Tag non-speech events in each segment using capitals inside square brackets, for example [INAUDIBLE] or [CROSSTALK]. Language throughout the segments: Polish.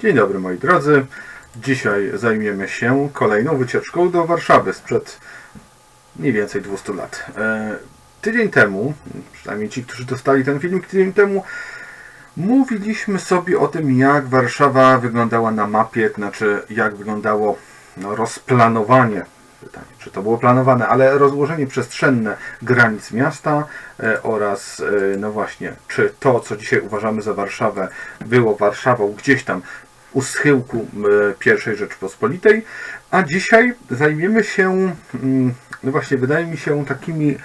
Dzień dobry moi drodzy. Dzisiaj zajmiemy się kolejną wycieczką do Warszawy sprzed mniej więcej 200 lat. E, tydzień temu, przynajmniej ci, którzy dostali ten filmik tydzień temu, mówiliśmy sobie o tym, jak Warszawa wyglądała na mapie, znaczy jak wyglądało no, rozplanowanie pytanie, czy to było planowane, ale rozłożenie przestrzenne granic miasta e, oraz, e, no właśnie, czy to, co dzisiaj uważamy za Warszawę, było Warszawą gdzieś tam u schyłku I Rzeczpospolitej, a dzisiaj zajmiemy się, mm, no właśnie, wydaje mi się, takimi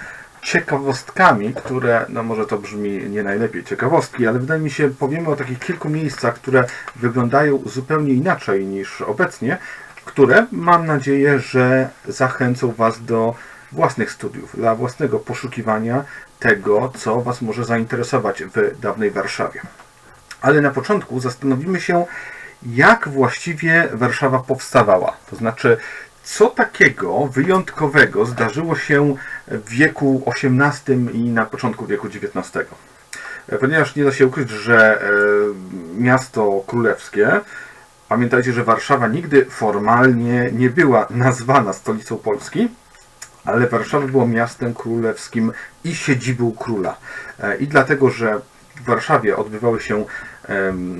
ciekawostkami, które, no może to brzmi nie najlepiej ciekawostki, ale wydaje mi się, powiemy o takich kilku miejscach, które wyglądają zupełnie inaczej niż obecnie, które mam nadzieję, że zachęcą Was do własnych studiów, dla własnego poszukiwania tego, co Was może zainteresować w dawnej Warszawie. Ale na początku zastanowimy się, jak właściwie Warszawa powstawała. To znaczy, co takiego wyjątkowego zdarzyło się w wieku XVIII i na początku wieku XIX. Ponieważ nie da się ukryć, że e, miasto królewskie Pamiętajcie, że Warszawa nigdy formalnie nie była nazwana stolicą Polski, ale Warszawa była miastem królewskim i siedzibą króla. E, I dlatego, że w Warszawie odbywały się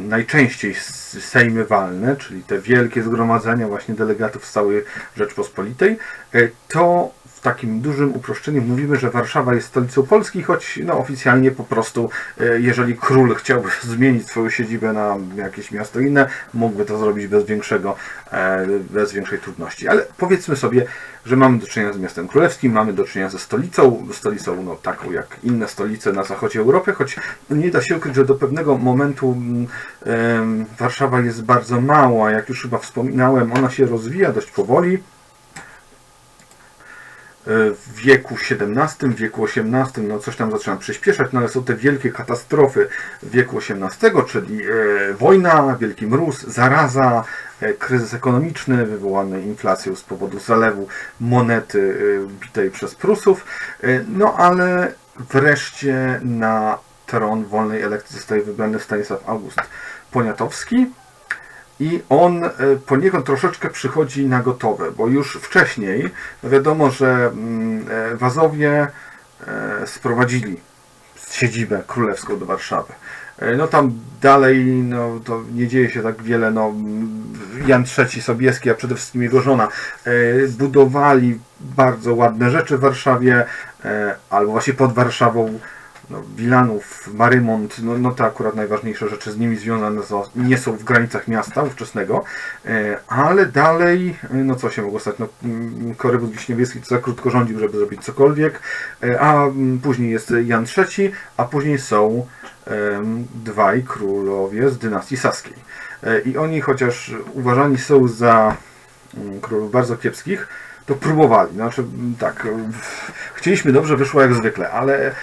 najczęściej sejmy walne, czyli te wielkie zgromadzenia właśnie delegatów z całej Rzeczpospolitej, e, to takim dużym uproszczeniem mówimy, że Warszawa jest stolicą Polski, choć no, oficjalnie po prostu, e, jeżeli król chciałby [LAUGHS] zmienić swoją siedzibę na jakieś miasto inne, mógłby to zrobić bez większego, e, bez większej trudności. Ale powiedzmy sobie, że mamy do czynienia z miastem królewskim, mamy do czynienia ze stolicą, stolicą no, taką jak inne stolice na zachodzie Europy, choć nie da się ukryć, że do pewnego momentu mm, Warszawa jest bardzo mała, jak już chyba wspominałem, ona się rozwija dość powoli, w wieku XVII, w wieku XVIII, no coś tam zaczyna przyspieszać, no ale są te wielkie katastrofy wieku XVIII, czyli e, wojna, wielki mróz, zaraza, e, kryzys ekonomiczny wywołany inflacją z powodu zalewu monety e, bitej przez Prusów, no ale wreszcie na tron wolnej elekcji zostaje wybrany Stanisław August Poniatowski, i on e, poniekąd troszeczkę przychodzi na gotowe, bo już wcześniej wiadomo, że mm, e, Wazowie e, sprowadzili siedzibę królewską do Warszawy. No tam dalej no, to nie dzieje się tak wiele. No, Jan III Sobieski, a przede wszystkim jego żona, budowali bardzo ładne rzeczy w Warszawie, albo właśnie pod Warszawą no, Wilanów, Marymont, no, no to akurat najważniejsze rzeczy z nimi związane nie są w granicach miasta ówczesnego, e, ale dalej, e, no co się mogło stać, no mm, Korybus Wiśniewski za krótko rządził, żeby zrobić cokolwiek, e, a mm, później jest Jan III, a później są dwaj królowie z dynastii saskiej. I oni chociaż uważani są za mm, królów bardzo kiepskich, to próbowali. Znaczy, tak, chcieliśmy dobrze, wyszło jak zwykle, ale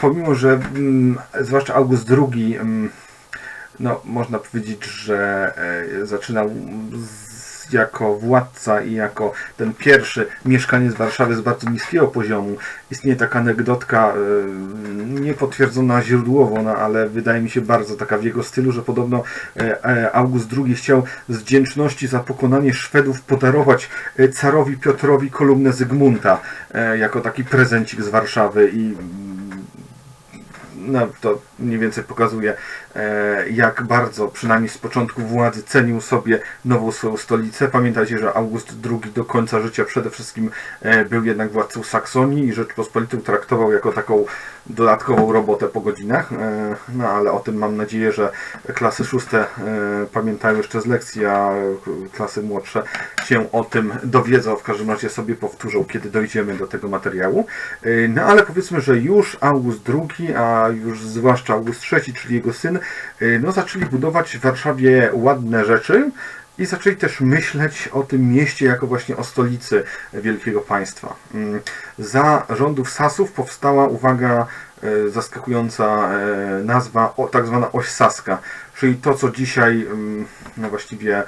pomimo, że mm, zwłaszcza August II, mm, no, można powiedzieć, że e, zaczynał z jako władca i jako ten pierwszy mieszkaniec Warszawy z bardzo niskiego poziomu. Istnieje taka anegdotka e, niepotwierdzona źródłowo, no, ale wydaje mi się bardzo taka w jego stylu, że podobno e, e, August II chciał z wdzięczności za pokonanie Szwedów podarować carowi Piotrowi kolumnę Zygmunta jako taki prezencik z Warszawy i no, to mniej więcej pokazuje, e, jak bardzo, przynajmniej z początku władzy, cenił sobie nową swoją stolicę. Pamiętajcie, że August II do końca życia przede wszystkim e, był jednak władcą Saksonii i Rzeczpospolitą traktował jako taką dodatkową robotę po godzinach. E, no ale o tym mam nadzieję, że klasy szóste pamiętają jeszcze z lekcji, a klasy młodsze się o tym dowiedzą. W każdym razie sobie powtórzą, kiedy dojdziemy do tego materiału. No ale powiedzmy, że już August II, a już zwłaszcza August III, czyli jego syn, y, no, zaczęli budować w Warszawie ładne rzeczy i zaczęli też myśleć o tym mieście jako właśnie o stolicy wielkiego państwa. Mm, za rządów Sasów powstała, uwaga, y, zaskakująca y, nazwa, tak zwana oś saska, czyli to, co dzisiaj, mm, no właściwie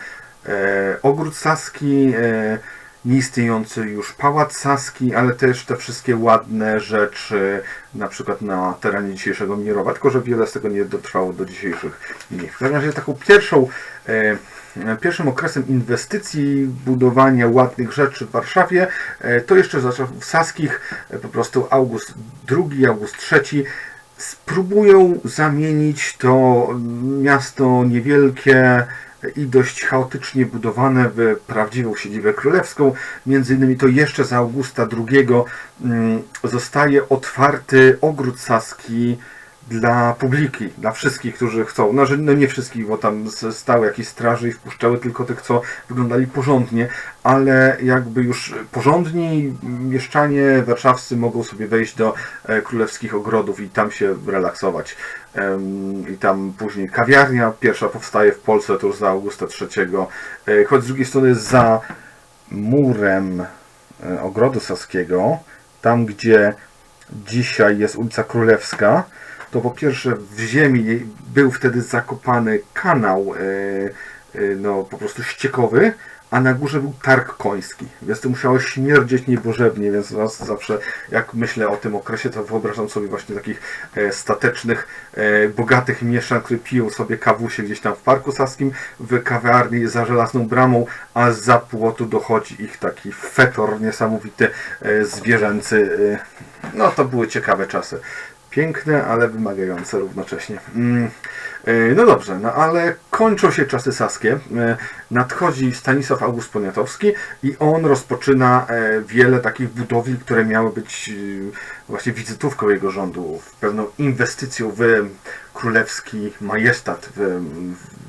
ogród saski, nieistniejący już Pałac Saski, ale też te wszystkie ładne rzeczy, na przykład na terenie dzisiejszego Mirowa, tylko że wiele z tego nie dotrwało do dzisiejszych dni. W każdym razie taką pierwszą e, Pierwszym okresem inwestycji, budowania ładnych rzeczy w Warszawie, e, to jeszcze w Saskich, e, po prostu August II, August III, spróbują zamienić to miasto niewielkie i dość chaotycznie budowane w prawdziwą siedzibę królewską. Między innymi to jeszcze za Augusta II mm, zostaje otwarty ogród Saski dla publiki, dla wszystkich, którzy chcą. No, że, no nie wszystkich, bo tam stały jakieś straże i wpuszczały tylko tych, co wyglądali porządnie, ale jakby już porządni mieszczanie warszawscy mogą sobie wejść do e, królewskich ogrodów i tam się relaksować. I tam później kawiarnia pierwsza powstaje w Polsce, to już za Augusta III, e, choć z drugiej strony za murem e, ogrodu saskiego, tam gdzie dzisiaj jest ulica Królewska, to po pierwsze w ziemi był wtedy zakopany kanał e, e, no, po prostu ściekowy, a na górze był targ koński, więc to musiało śmierdzieć niebożebnie, więc zawsze jak myślę o tym okresie, to wyobrażam sobie właśnie takich e, statecznych, bogatych mieszan, które piją sobie kawusie gdzieś tam w Parku Saskim, w kawiarni za żelazną bramą, a za płotu dochodzi ich taki fetor niesamowity, zwierzęcy. No to były ciekawe czasy. Piękne, ale wymagające równocześnie. Mm, e, no dobrze, no ale kończą się czasy saskie. E, nadchodzi Stanisław August Poniatowski i on rozpoczyna e, wiele takich budowli, które miały być właśnie wizytówką jego rządu, pewną inwestycją w królewski majestat, w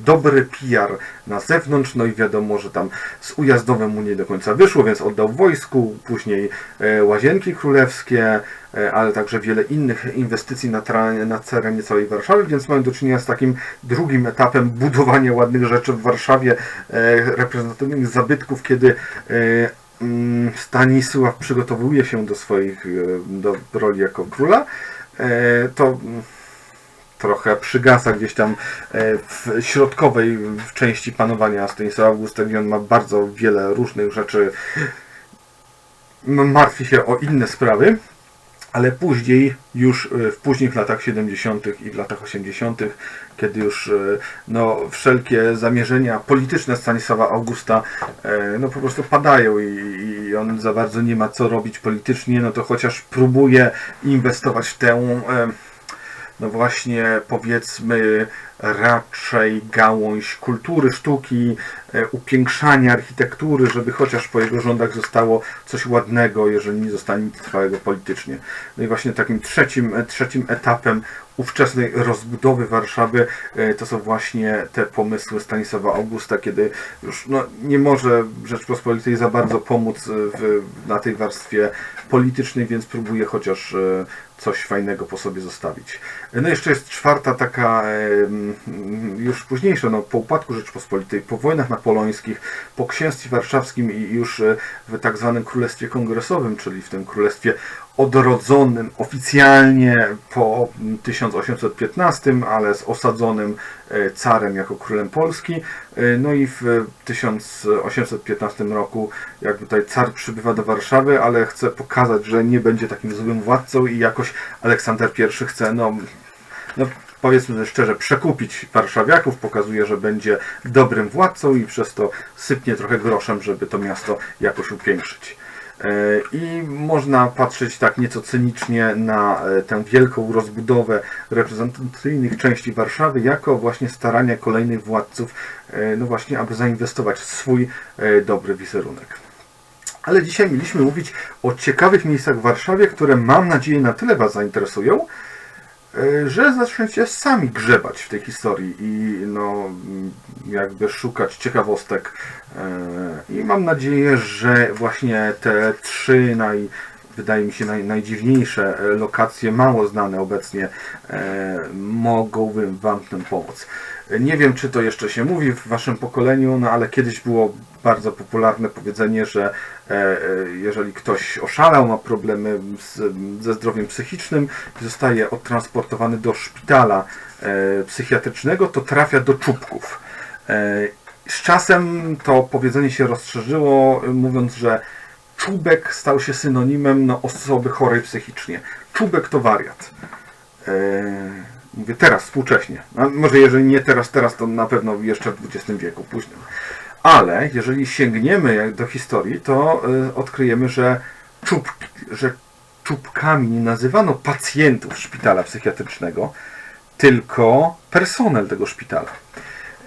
dobry PR na zewnątrz, no i wiadomo, że tam z ujazdowem mu nie do końca wyszło, więc oddał wojsku, później łazienki królewskie, ale także wiele innych inwestycji na terenie, na całej Warszawy, więc mamy do czynienia z takim drugim etapem budowania ładnych rzeczy w Warszawie, e, reprezentatywnych zabytków, kiedy e, mm, Stanisław przygotowuje się do swoich, do roli jako króla, to mm, trochę przygasa gdzieś tam w środkowej części panowania Stanisława on ma bardzo wiele różnych rzeczy, martwi się o inne sprawy ale później, już e, w późnych latach 70. i w latach 80., kiedy już e, no, wszelkie zamierzenia polityczne Stanisława Augusta e, no, po prostu padają i, i on za bardzo nie ma co robić politycznie, no to chociaż próbuje inwestować w tę no właśnie powiedzmy raczej gałąź kultury, sztuki, e, upiększania architektury, żeby chociaż po jego rządach zostało coś ładnego, jeżeli nie zostanie nic trwałego politycznie. No i właśnie takim trzecim, trzecim etapem ówczesnej rozbudowy Warszawy e, to są właśnie te pomysły Stanisława Augusta, kiedy już no, nie może Rzeczpospolitej za bardzo pomóc w, na tej warstwie politycznej, więc próbuje chociaż e, coś fajnego po sobie zostawić. No jeszcze jest czwarta taka już późniejsza, no, po upadku Rzeczpospolitej, po wojnach napoleońskich, po księstwie warszawskim i już e, w tak zwanym królestwie kongresowym, czyli w tym królestwie odrodzonym oficjalnie po 1815, ale z osadzonym e, carem jako królem Polski. E, no i w 1815 roku jak tutaj car przybywa do Warszawy, ale chce pokazać, że nie będzie takim złym władcą i jakoś Aleksander I chce no, no powiedzmy szczerze, przekupić warszawiaków, pokazuje, że będzie dobrym władcą i przez to sypnie trochę groszem, żeby to miasto jakoś upiększyć. E, I można patrzeć tak nieco cynicznie na e, tę wielką rozbudowę reprezentacyjnych części Warszawy jako właśnie starania kolejnych władców, e, no właśnie, aby zainwestować w swój dobry wizerunek. Ale dzisiaj mieliśmy mówić o ciekawych miejscach w Warszawie, które mam nadzieję na tyle Was zainteresują, że zaczniecie sami grzebać w tej historii i no, jakby szukać ciekawostek. E, I mam nadzieję, że właśnie te trzy naj, wydaje mi się naj, najdziwniejsze lokacje, mało znane obecnie, e, mogą Wam w tym pomóc. Nie wiem, czy to jeszcze się mówi w Waszym pokoleniu, no ale kiedyś było bardzo popularne powiedzenie, że e, e, jeżeli ktoś oszalał, ma problemy z, ze zdrowiem psychicznym zostaje odtransportowany do szpitala e, psychiatrycznego, to trafia do czubków. z czasem to powiedzenie się rozszerzyło, mówiąc, że czubek stał się synonimem no, osoby chorej psychicznie. Czubek to wariat. Mówię teraz, współcześnie. A może jeżeli nie teraz, teraz to na pewno jeszcze w XX wieku, później. Ale jeżeli sięgniemy do historii, to y, odkryjemy, że, czubki, że czubkami nie nazywano pacjentów szpitala psychiatrycznego, tylko personel tego szpitala.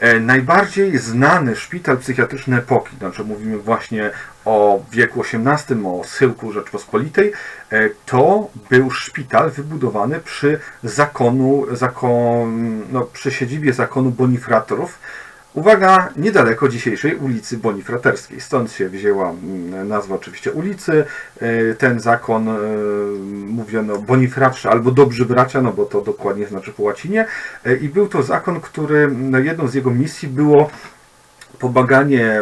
E, najbardziej znany szpital psychiatryczny epoki, znaczy mówimy właśnie o wieku XVIII, o schyłku Rzeczpospolitej, e, to był szpital wybudowany przy zakonu, zakon, no, przy siedzibie zakonu Bonifratorów, Uwaga, niedaleko dzisiejszej ulicy Bonifraterskiej. Stąd się wzięła mm, nazwa oczywiście ulicy. E, ten zakon e, mówiono Bonifratrzy albo dobrzy bracia, no bo to dokładnie znaczy po łacinie. E, I był to zakon, który no, jedną z jego misji było pomaganie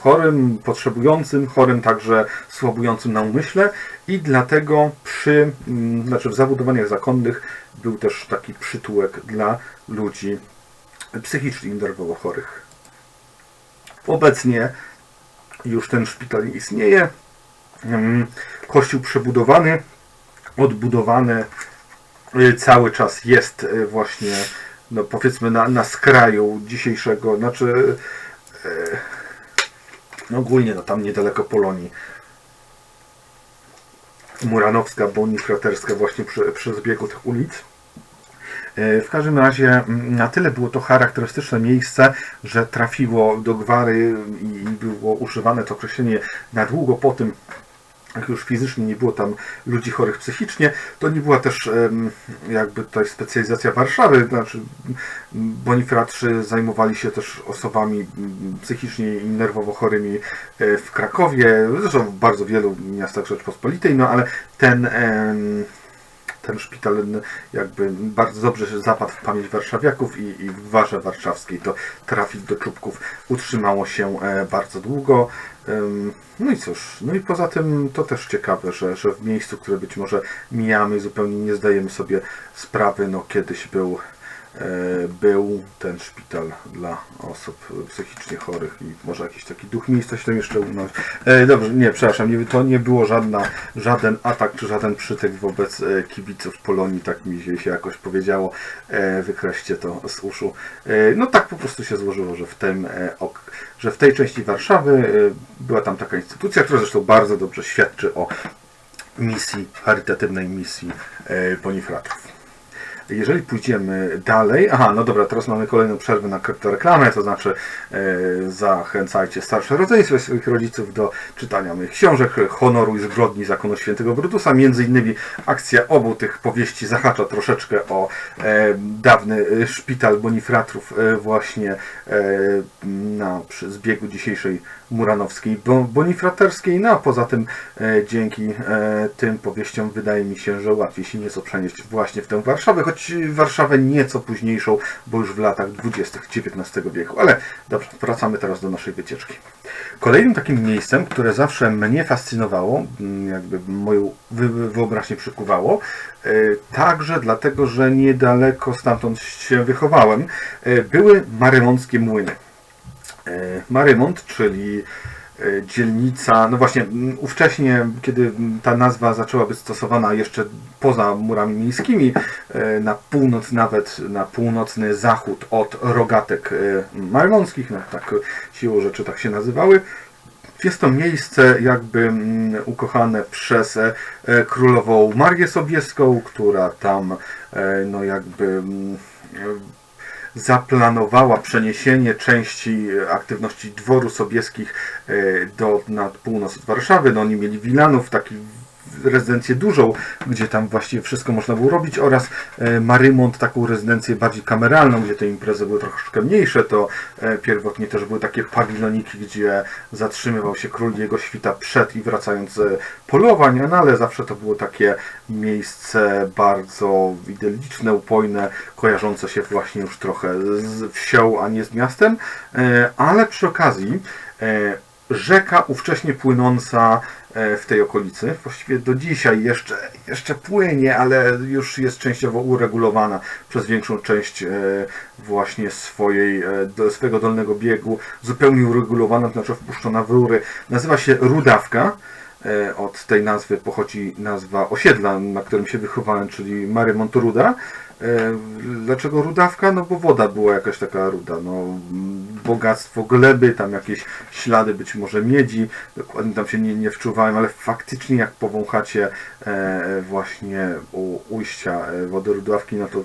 chorym, potrzebującym, chorym także słabującym na umyśle i dlatego przy, mm, znaczy w zabudowaniach zakonnych był też taki przytułek dla ludzi psychicznie nerwowo chorych. Obecnie już ten szpital nie istnieje. Mm, kościół przebudowany, odbudowany y, cały czas jest y, właśnie, no powiedzmy, na, na skraju dzisiejszego, znaczy no ogólnie no tam niedaleko Polonii. Muranowska, Bonifraterska właśnie przy, przy zbiegu tych ulic. E, w każdym razie mm, na tyle było to charakterystyczne miejsce, że trafiło do gwary i było używane to określenie na długo po tym, jak już fizycznie nie było tam ludzi chorych psychicznie, to nie była też jakby tutaj specjalizacja Warszawy, znaczy Bonifratrzy zajmowali się też osobami psychicznie i nerwowo chorymi e, w Krakowie, zresztą w bardzo wielu miastach Rzeczpospolitej, no ale ten ten szpital jakby bardzo dobrze zapadł w pamięć warszawiaków i, i w Warze Warszawskiej to trafić do czubków utrzymało się e, bardzo długo. No i cóż, no i poza tym to też ciekawe, że, że w miejscu, które być może mijamy i zupełnie nie zdajemy sobie sprawy, no kiedyś był był ten szpital dla osób psychicznie chorych i może jakiś taki duch miejsca się tam jeszcze unosić. E, dobrze, nie, przepraszam, to nie było żadna, żaden atak czy żaden przytyk wobec e, kibiców Polonii, tak mi się jakoś powiedziało. Wykreślcie to z uszu. No tak po prostu się złożyło, że w tym że w tej części Warszawy była tam taka instytucja, która zresztą bardzo dobrze świadczy o misji, charytatywnej misji Bonifratów. Jeżeli pójdziemy dalej, aha, no dobra, teraz mamy kolejną przerwę na kryptoreklamę, to znaczy e, zachęcajcie starsze rodzeństwo swoich rodziców do czytania moich książek, Honoru i Zbrodni Zakonu Świętego Brutusa. Między innymi akcja obu tych powieści zahacza troszeczkę o e, dawny szpital Bonifratrów e, właśnie e, na przy zbiegu dzisiejszej muranowskiej, bonifraterskiej, no a poza tym e, dzięki e, tym powieściom wydaje mi się, że łatwiej się nieco przenieść właśnie w tę Warszawę, Warszawę nieco późniejszą, bo już w latach 20. XIX wieku. Ale dobrze, wracamy teraz do naszej wycieczki. Kolejnym takim miejscem, które zawsze mnie fascynowało, jakby moją wyobraźnię przykuwało, e, także dlatego, że niedaleko stamtąd się wychowałem, e, były marymąckie młyny. E, Marymont, czyli dzielnica, no właśnie ówcześnie, kiedy ta nazwa zaczęła być stosowana jeszcze poza murami miejskimi, e, na północ, nawet na północny zachód od rogatek marymonskich, no tak siłą rzeczy tak się nazywały, jest to miejsce jakby ukochane przez królową Marię Sobieską, która tam no jakby zaplanowała przeniesienie części aktywności dworu sobieskich e, do, na północ od Warszawy. No, oni mieli Wilanów, taki rezydencję dużą, gdzie tam właściwie wszystko można było robić oraz e, Marymont taką rezydencję bardziej kameralną, gdzie te imprezy były troszeczkę mniejsze, to e, pierwotnie też były takie pawiloniki, gdzie zatrzymywał się król jego świta przed i wracając z polowań, no ale zawsze to było takie miejsce bardzo idylliczne, upojne, kojarzące się właśnie już trochę z wsią, a nie z miastem, e, ale przy okazji rzeka ówcześnie płynąca e, w tej okolicy. Właściwie do dzisiaj jeszcze, jeszcze płynie, ale już jest częściowo uregulowana przez większą część e, właśnie swojej, e, swojego dolnego biegu. Zupełnie uregulowana, to znaczy wpuszczona w rury. Nazywa się Rudawka. E, Od tej nazwy pochodzi nazwa osiedla, na którym się wychowałem, czyli Mary Montoruda. E, Dlaczego rudawka? No bo woda była jakaś taka ruda. No, bogactwo gleby, tam jakieś ślady być może miedzi. Dokładnie tam się nie, nie wczuwałem, ale faktycznie jak powąchacie e, właśnie u ujścia wody rudawki, no to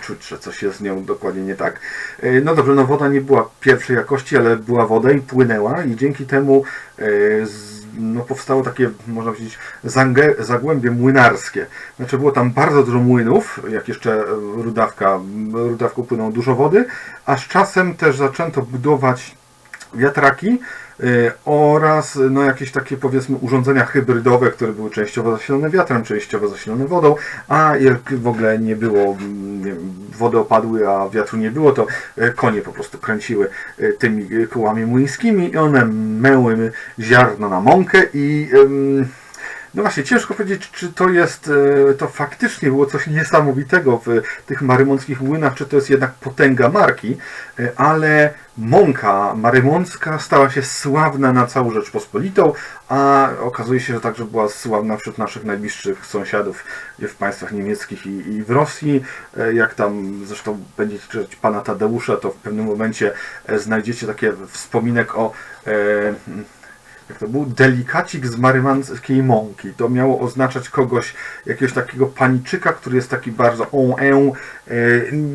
czuć, że coś jest z nią dokładnie nie tak. No dobrze, no woda nie była pierwszej jakości, ale była woda i płynęła i dzięki temu z no, powstało takie, można powiedzieć, zagłębie młynarskie. Znaczy było tam bardzo dużo młynów, jak jeszcze e, rudawka, rudawką płynęło dużo wody, a z czasem też zaczęto budować wiatraki oraz no, jakieś takie powiedzmy urządzenia hybrydowe, które były częściowo zasilone wiatrem, częściowo zasilone wodą, a jak w ogóle nie było, mm, nie wiem, wody opadły, a wiatru nie było, to y, konie po prostu kręciły y, tymi y, kołami młyńskimi i one meły ziarno na mąkę i no właśnie, ciężko powiedzieć, czy to jest, e, to faktycznie było coś niesamowitego w tych marymonckich młynach, czy to jest jednak potęga marki, e, ale mąka marymoncka stała się sławna na całą Rzeczpospolitą, a okazuje się, że także była sławna wśród naszych najbliższych sąsiadów w państwach niemieckich i, i w Rosji. E, Jak tam zresztą będziecie czytać pana Tadeusza, to w pewnym momencie znajdziecie takie wspominek o e, jak to był, delikacik z marymanskiej mąki. To miało oznaczać kogoś, jakiegoś takiego paniczyka, który jest taki bardzo on e,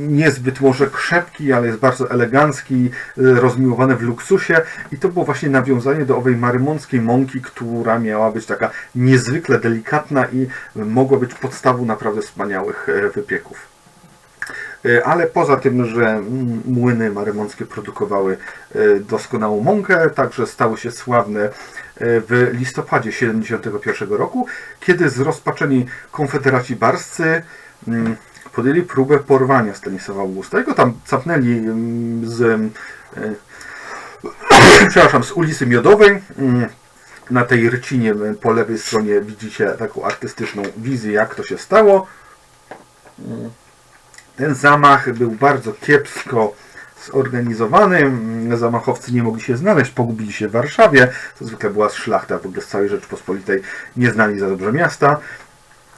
niezbyt może krzepki, ale jest bardzo elegancki, e, rozmiłowany w luksusie i to było właśnie nawiązanie do owej marymonckiej mąki, która miała być taka niezwykle delikatna i mogła być podstawą naprawdę wspaniałych e, wypieków. E, Ale poza tym, że młyny marymonckie produkowały e, doskonałą mąkę, także stały się sławne e, w listopadzie 1971 roku, kiedy zrozpaczeni konfederaci barscy podjęli próbę porwania Stanisława Augusta. Jego tam capnęli z, [COUGHS] przepraszam, z ulicy Miodowej. Na tej rycinie po lewej stronie widzicie taką artystyczną wizję, jak to się stało. Ten zamach był bardzo kiepsko zorganizowany. Zamachowcy nie mogli się znaleźć, pogubili się w Warszawie. To zwykle była szlachta w ogóle z całej Rzeczpospolitej, nie znali za dobrze miasta.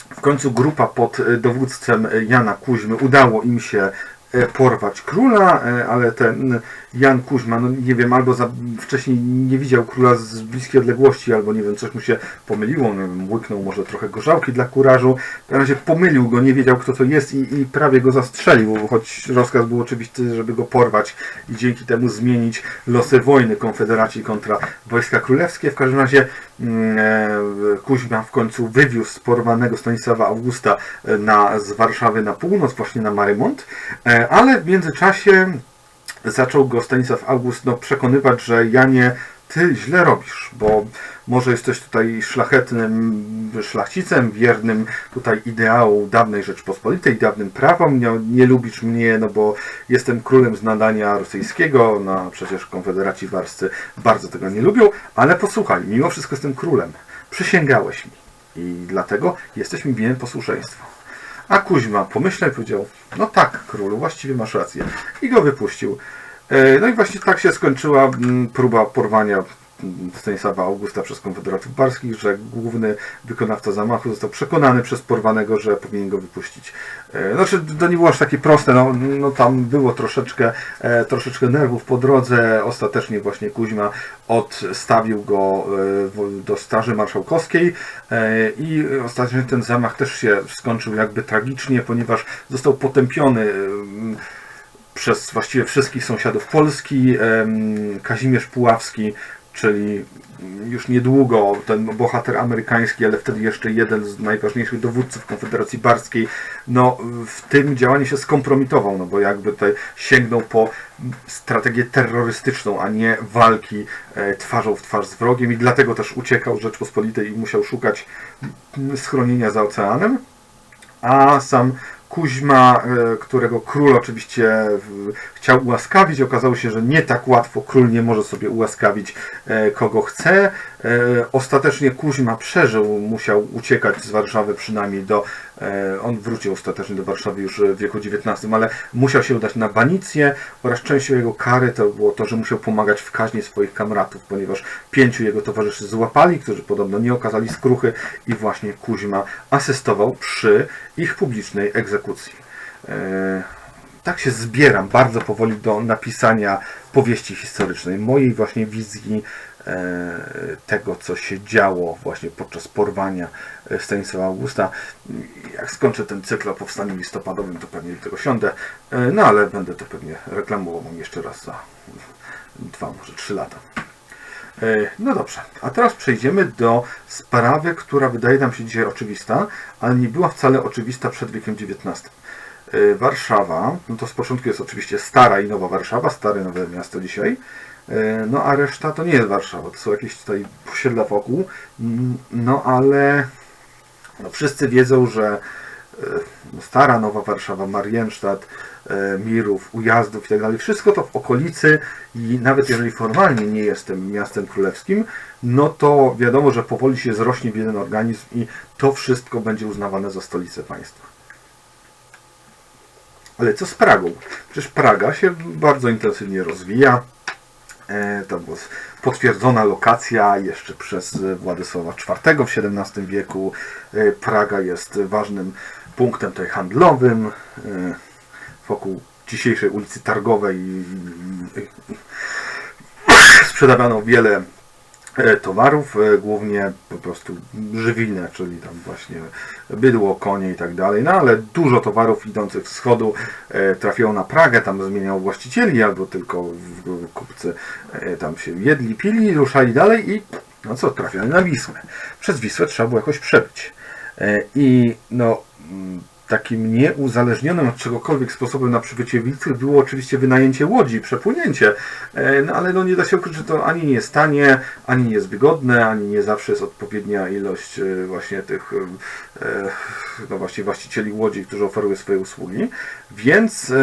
W końcu grupa pod dowództwem Jana Kuźmy udało im się e, porwać króla, e, ale ten Jan Kuźma, no nie wiem, albo za, wcześniej nie widział króla z bliskiej odległości, albo nie wiem, coś mu się pomyliło, nie wiem, łyknął może trochę gorzałki dla kurażu, w każdym razie pomylił go, nie wiedział kto to jest i, i prawie go zastrzelił, choć rozkaz był oczywisty, żeby go porwać i dzięki temu zmienić losy wojny konfederacji kontra wojska królewskie. W każdym razie mm, e, Kuźma w końcu wywiózł porwanego Stanisława Augusta e, na, z Warszawy na północ, właśnie na Marymont, e, ale w międzyczasie zaczął go Stanisław August no, przekonywać, że Janie, ty źle robisz, bo może jesteś tutaj szlachetnym szlachcicem, wiernym tutaj ideału dawnej Rzeczpospolitej, dawnym prawom, nie, nie lubisz mnie, no bo jestem królem z nadania rosyjskiego, no przecież konfederaci warscy bardzo tego nie lubią, ale posłuchaj, mimo wszystko jestem królem, przysięgałeś mi i dlatego jesteś mi winien posłuszeństwo. A Kuźma pomyślał i powiedział, no tak, królu, właściwie masz rację. I go wypuścił. E, No i właśnie tak się skończyła mm, próba porwania mm, Stanisława Augusta przez konfederatów barskich, że główny wykonawca zamachu został przekonany przez porwanego, że powinien go wypuścić. E, Znaczy, to nie było aż takie proste, no, no tam było troszeczkę, e, troszeczkę nerwów po drodze. Ostatecznie właśnie Kuźma odstawił go do Straży Marszałkowskiej i ostatecznie ten zamach też się skończył jakby tragicznie, ponieważ został potępiony przez właściwie wszystkich sąsiadów Polski. Kazimierz Puławski, czyli już niedługo ten bohater amerykański, ale wtedy jeszcze jeden z najważniejszych dowódców Konfederacji Barskiej, no w tym działaniu się skompromitował, no bo jakby tutaj sięgnął po strategię terrorystyczną, a nie walki e, twarzą w twarz z wrogiem i dlatego też uciekał z Rzeczpospolitej i musiał szukać schronienia za oceanem a sam Kuźma, e, którego król oczywiście chciał ułaskawić, okazało się, że nie tak łatwo król nie może sobie ułaskawić e, kogo chce. E, Ostatecznie Kuźma przeżył, musiał uciekać z Warszawy przynajmniej do. E, On wrócił ostatecznie do Warszawy już w wieku XIX, ale musiał się udać na banicję oraz częścią jego kary to było to, że musiał pomagać w kaźni swoich kamratów, ponieważ pięciu jego towarzyszy złapali, którzy podobno nie okazali skruchy i właśnie Kuźma asystował przy ich publicznej egzekucji. E, tak się zbieram bardzo powoli do napisania powieści historycznej, mojej właśnie wizji e, tego, co się działo właśnie podczas porwania e, Stanisława Augusta. Jak skończę ten cykl o powstaniu listopadowym, to pewnie do tego siądę, e, no ale będę to pewnie reklamował jeszcze raz za dwa, może trzy lata. E, No dobrze, a teraz przejdziemy do sprawy, która wydaje nam się dzisiaj oczywista, ale nie była wcale oczywista przed wiekiem XIX. E, Warszawa, no to z początku jest oczywiście stara i nowa Warszawa, stare nowe miasto dzisiaj, E, no a reszta to nie jest Warszawa, to są jakieś tutaj osiedla wokół, Mm, no ale no, wszyscy wiedzą, że e, no, stara nowa Warszawa, Marienstadt, e, Mirów, Ujazdów i tak dalej, wszystko to w okolicy i nawet jeżeli formalnie nie jestem miastem królewskim, no to wiadomo, że powoli się zrośnie w jeden organizm i to wszystko będzie uznawane za stolicę państwa. Ale co z Pragą? Przecież Praga się bardzo intensywnie rozwija. E, To była potwierdzona lokacja jeszcze przez Władysława IV w XVII wieku. E, Praga jest ważnym punktem tutaj handlowym. e, Wokół dzisiejszej ulicy Targowej sprzedawano wiele e, towarów, e, głównie po prostu żywilne, czyli tam właśnie bydło, konie i tak dalej, no ale dużo towarów idących z wschodu e, trafiało na Pragę, tam zmieniał właścicieli, albo tylko kupcy e, tam się jedli, pili, ruszali dalej i no co, trafiali na Wisłę. Przez Wisłę trzeba było jakoś przebyć. E, I no, mm, takim nieuzależnionym od czegokolwiek sposobem na przybycie Wisły było oczywiście wynajęcie łodzi, przepłynięcie. E, No ale no nie da się ukryć, że to ani nie jest tanie, ani nie jest wygodne, ani nie zawsze jest odpowiednia ilość e, właśnie tych e, no właśnie właścicieli łodzi, którzy oferują swoje usługi. Więc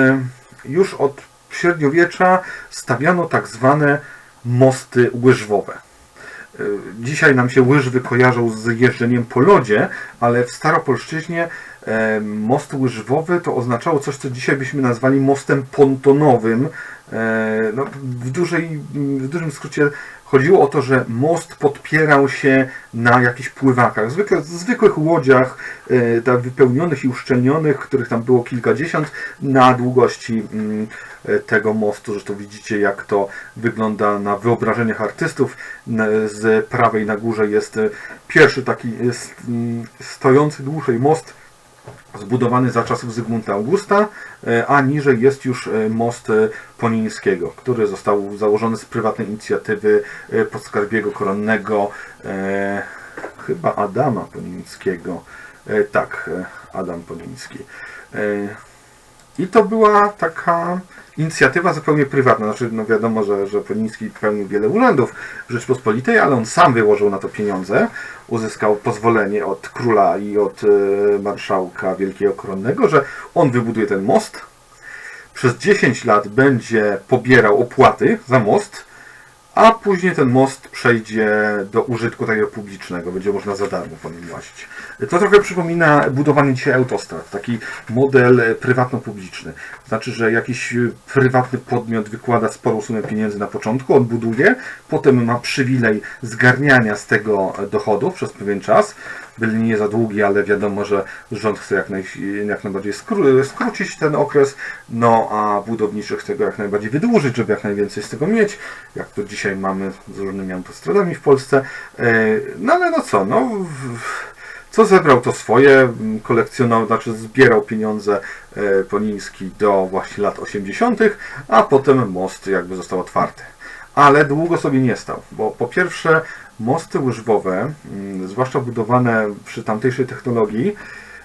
już od średniowiecza stawiano tak zwane mosty łyżwowe. Dzisiaj nam się łyżwy kojarzą z jeżdżeniem po lodzie, ale w Staropolszczyźnie most łyżwowy to oznaczało coś, co dzisiaj byśmy nazwali mostem pontonowym. E, No, w, dużej, w dużym skrócie chodziło o to, że most podpierał się na jakichś pływakach, zwykle, zwykłych łodziach, e, tak wypełnionych i uszczelnionych, których tam było kilkadziesiąt, na długości mm, e, tego mostu. Zresztą widzicie, jak to wygląda na wyobrażeniach artystów. Z prawej na górze jest e, pierwszy taki e, mm, stojący dłużej most, zbudowany za czasów Zygmunta Augusta, e, a niżej jest już e, most e, Ponińskiego, który został założony z prywatnej inicjatywy podskarbiego koronnego, e, chyba Adama Ponińskiego. E, tak, Adam Poniński. E, I to była taka inicjatywa zupełnie prywatna. Znaczy, no wiadomo, że, że Poniński pełnił wiele urzędów w Rzeczpospolitej, ale on sam wyłożył na to pieniądze. Uzyskał pozwolenie od króla i od e, marszałka wielkiego koronnego, że on wybuduje ten most. Przez 10 lat będzie pobierał opłaty za most, a później ten most przejdzie do użytku takiego publicznego. Będzie można za darmo po nim łazić. To trochę przypomina budowanie dzisiaj autostrad. Taki model prywatno-publiczny. Znaczy, że jakiś prywatny podmiot wykłada sporą sumę pieniędzy na początku, on buduje, potem ma przywilej zgarniania z tego dochodów przez pewien czas. Byle nie za długi, ale wiadomo, że rząd chce jak, naj, jak najbardziej skró- skrócić ten okres, no a budowniczy chce go jak najbardziej wydłużyć, żeby jak najwięcej z tego mieć, jak to dzisiaj mamy z różnymi autostradami w Polsce. E, No ale no co, no... co zebrał to swoje, kolekcjonował, znaczy zbierał pieniądze e, Poniński do właśnie lat 80., a potem most jakby został otwarty. Ale długo sobie nie stał, bo po pierwsze mosty łyżwowe, mm, zwłaszcza budowane przy tamtejszej technologii,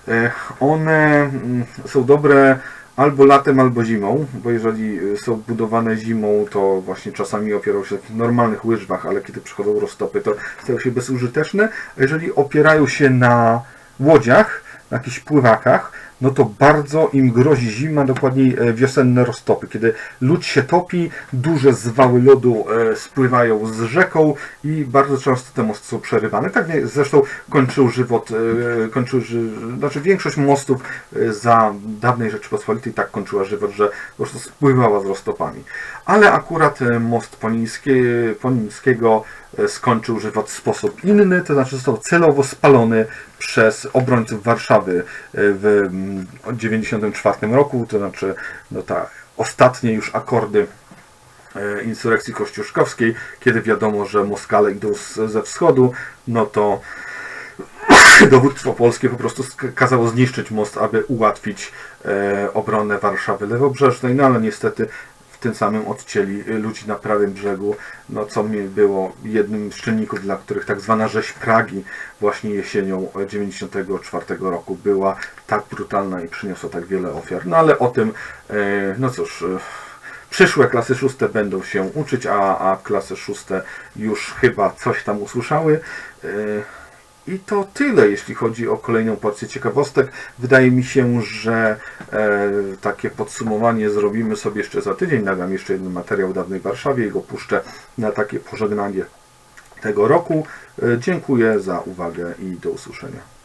e, one mm, są dobre albo latem, albo zimą, bo jeżeli y, są budowane zimą, to właśnie czasami opierają się na takich normalnych łyżwach, ale kiedy przychodzą roztopy, to stają się bezużyteczne. A jeżeli opierają się na łodziach, na jakichś pływakach, no to bardzo im grozi zima, dokładniej e, wiosenne roztopy, kiedy lód się topi, duże zwały lodu e, spływają z rzeką i bardzo często te mosty są przerywane. Tak zresztą kończył żywot, e, kończył, znaczy większość mostów za dawnej Rzeczypospolitej tak kończyła żywot, że po prostu spływała z roztopami. Ale akurat most Ponińskie, Ponińskiego skończył żywot w sposób inny, to znaczy został celowo spalony przez obrońców Warszawy e, w 1994 roku, to znaczy no ta ostatnie już akordy e, insurrekcji kościuszkowskiej, kiedy wiadomo, że Moskale idą z, ze wschodu, no to [COUGHS] dowództwo polskie po prostu kazało zniszczyć most, aby ułatwić e, obronę Warszawy lewobrzeżnej, no ale niestety tym samym odcięli e, ludzi na prawym brzegu, no co mi było jednym z czynników, dla których tak zwana rzeź Pragi właśnie jesienią 94 roku była tak brutalna i przyniosła tak wiele ofiar. No ale o tym, e, no cóż, e, przyszłe klasy szóste będą się uczyć, a, a klasy szóste już chyba coś tam usłyszały. I to tyle, jeśli chodzi o kolejną porcję ciekawostek. Wydaje mi się, że e, takie podsumowanie zrobimy sobie jeszcze za tydzień. Nagram jeszcze jeden materiał dawnej Warszawie i go puszczę na takie pożegnanie tego roku. E, dziękuję za uwagę i do usłyszenia.